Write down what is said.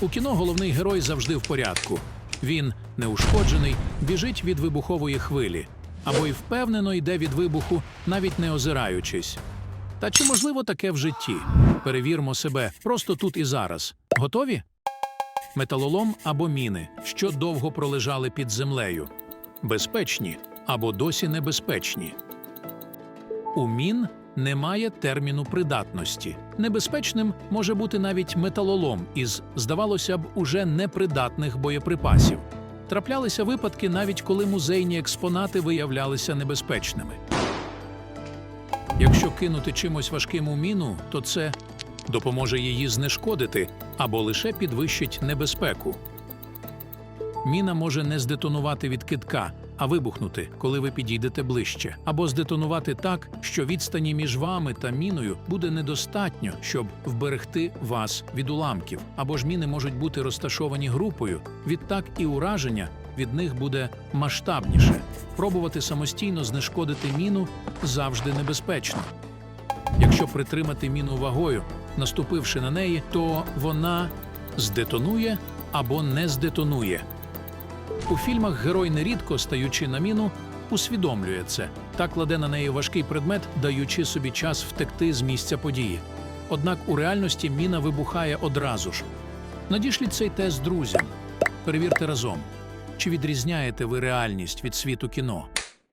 У кіно головний герой завжди в порядку. Він неушкоджений, біжить від вибухової хвилі або й впевнено йде від вибуху, навіть не озираючись. Та чи можливо таке в житті? Перевірмо себе просто тут і зараз. Готові? Металолом або міни, що довго пролежали під землею. Безпечні або досі небезпечні. У мін немає терміну придатності. Небезпечним може бути навіть металолом із, здавалося б, уже непридатних боєприпасів. Траплялися випадки, навіть коли музейні експонати виявлялися небезпечними. Якщо кинути чимось важким у міну, то це допоможе її знешкодити або лише підвищить небезпеку. Міна може не здетонувати від китка, а вибухнути, коли ви підійдете ближче, або здетонувати так, що відстані між вами та міною буде недостатньо, щоб вберегти вас від уламків. Або ж міни можуть бути розташовані групою. Відтак і ураження від них буде масштабніше. Пробувати самостійно знешкодити міну завжди небезпечно. Якщо притримати міну вагою, наступивши на неї, то вона здетонує або не здетонує. У фільмах герой нерідко, стаючи на міну, усвідомлює це та кладе на неї важкий предмет, даючи собі час втекти з місця події. Однак у реальності міна вибухає одразу ж. Надішліть цей тест друзям. Перевірте разом, чи відрізняєте ви реальність від світу кіно.